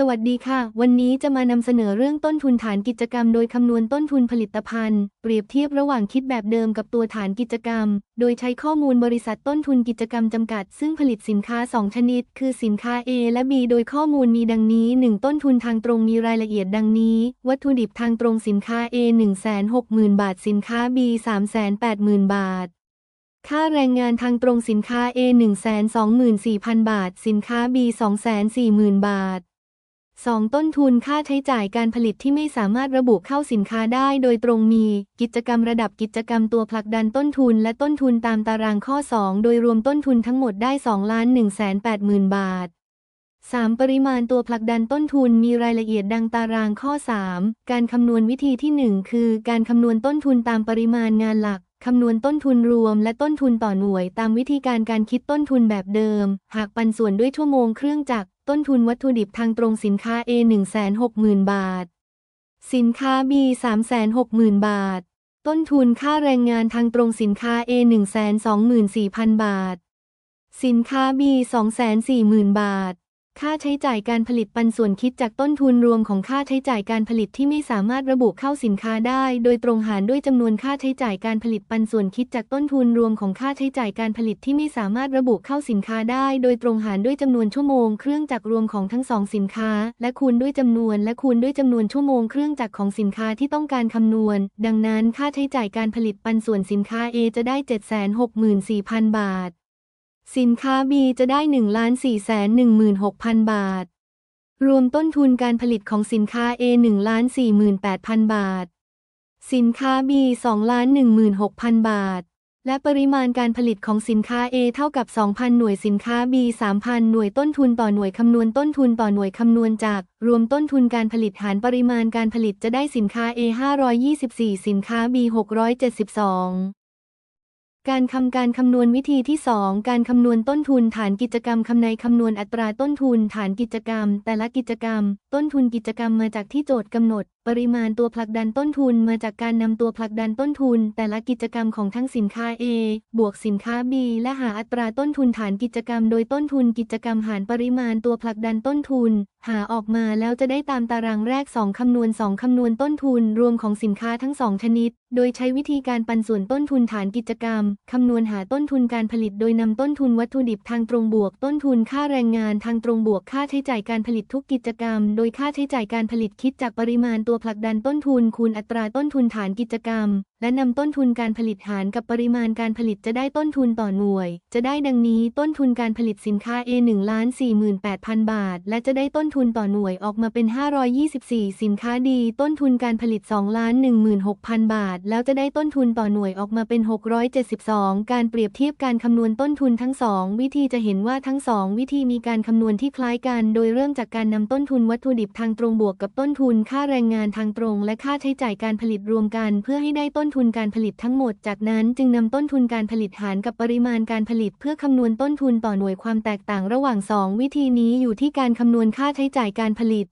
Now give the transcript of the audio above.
สวัสดีค่ะ วันนี้จะมานำเสนอเรื่องต้นทุนฐานกิจกรรม โดยคำนวณต้นทุนผลิตภัณฑ์ เปรียบเทียบระหว่างคิดแบบเดิมกับตัวฐานกิจกรรม โดยใช้ข้อมูลบริษัทต้นทุนกิจกรรมจำกัด ซึ่งผลิตสินค้า 2 ชนิด คือสินค้า A และ B โดยข้อมูลมีดังนี้ 1 ต้นทุนทางตรงมีรายละเอียดดังนี้ วัตถุดิบทางตรงสินค้า A 160,000 บาท สินค้า B 380,000 บาทค่าแรงงานทางตรงสินค้า A 124,000 บาท สินค้า B 240,000 บาท 2. ต้นทุนค่าใช้จ่ายการผลิตที่ไม่สามารถระบุเข้าสินค้าได้ โดยตรงมีกิจกรรมระดับกิจกรรมตัวผลักดันต้นทุน และต้นทุนตามตารางข้อ 2 โดยรวมต้นทุนทั้งหมดได้2ล้าน1 8 0 0 0 0 บาท 3. ปริมาณตัวผลักดันต้นทุนมีรายละเอียดดังตารางข้อ 3 การคำนวณวิธีที่ 1 คือ การคำนวณต้นทุนตามปริมาณงานหลักคำนวณต้นทุนรวมและต้นทุนต่อหน่วย ตามวิธีการการคิดต้นทุนแบบเดิม หากปันส่วนด้วยชั่วโมงเครื่องจักร ต้นทุนวัตถุดิบทางตรงสินค้า A 160,000 บาท สินค้า B 360,000 บาท ต้นทุนค่าแรงงานทางตรงสินค้า A 124,000 บาท สินค้า B 240,000 บาท ค่าใช้จ่ายการผลิตปันส่วนคิดจากต้นทุนรวมของค่าใช้จ่ายการผลิตที่ไม่สามารถระบุเข้าสินค้าได้ โดยตรงหารด้วยจำนวนค่าใช้จ่ายการผลิตปันส่วนคิดจากต้นทุนรวมของค่าใช้จ่ายการผลิตที่ไม่สามารถระบุเข้าสินค้าได้ โดยตรงหารด้วยจำนวนชั่วโมงเครื่องจักรรวมของทั้งสองสินค้า และคูณด้วยจำนวน และคูณด้วยจำนวนชั่วโมงเครื่องจักรของสินค้าที่ต้องการคำนวณ ดังนั้นค่าใช้จ่ายการผลิตปันส่วนสินค้า A จะได้ 764,000 บาท สินค้า B จะได้ 1,416,000 บาท รวมต้นทุนการผลิตของสินค้า A 1,48,000บาท สินค้า B 2,16,000 บาท และปริมาณการผลิตของสินค้า A เท่ากับ 2,000 หน่วยสินค้า B 3,000 หน่วยต้นทุนต่อหน่วยคำนวณต้นทุนต่อหน่วยคำนวณจาก รวมต้นทุนการผลิตหารปริมาณการผลิตจะได้สินค้า A 524 สินค้า B 672 การคำการคำนวณวิธีที่ 2 การคำนวณต้นทุนฐานกิจกรรมคำในคำนวณอัตราต้นทุนฐานกิจกรรม แต่ละกิจกรรม ต้นทุนกิจกรรมมาจากที่โจทย์กำหนด ปริมาณตัวผลักดันต้นทุนมาจากการนำตัวผลักดันต้นทุน แต่ละกิจกรรมของทั้งสินค้า A บวกสินค้า B และหาอัตราต้นทุนฐานกิจกรรม โดยต้นทุนกิจกรรมหารปริมาณตัวผลักดันต้นทุน หาออกมาแล้วจะได้ตามตารางแรก 2 คำนวณ 2 คำนวณต้นทุน รวมของสินค้าทั้ง 2 ชนิด โดยใช้วิธีการปันส่วนต้นทุนฐานกิจกรรม คำนวณหาต้นทุนการผลิต โดยนำต้นทุนวัตถุดิบทางตรงบวก ต้นทุนค่าแรงงานทางตรงบวกค่าใช้จ่ายการผลิตทุกกิจกรรม โดยค่าใช้จ่ายการผลิตคิดจากปริมาณตัวผลักดันต้นทุนคูณอัตราต้นทุนฐานกิจกรรมและนำต้นทุนการผลิตหารกับปริมาณการผลิตจะได้ต้นทุนต่อหน่วย จะได้ดังนี้ต้นทุนการผลิตสินค้า A 1 48,000 บาท และจะได้ต้นทุนต่อหน่วยออกมาเป็น 524 สินค้าดี ต้นทุนการผลิต2 16,000 บาท แล้วจะได้ต้นทุนต่อหน่วยออกมาเป็น 672 การเปรียบเทียบการคำนวณต้นทุนทั้งสองวิธีจะเห็นว่าทั้งสองวิธีมีการคำนวณที่คล้ายกัน โดยเริ่มจากการนำต้นทุนวัตถุดิบทางตรงบวกกับต้นทุน ค่าแรงงานทางตรง และค่าใช้จ่ายการผลิตรวมกัน เพื่อให้ได้ต้นทุนการผลิตทั้งหมด จากนั้นจึงนำต้นทุนการผลิตหารกับปริมาณการผลิต เพื่อคำนวณต้นทุนต่อหน่วยความแตกต่างระหว่าง 2 วิธีนี้อยู่ที่การคำนวณค่าใช้จ่ายการผลิต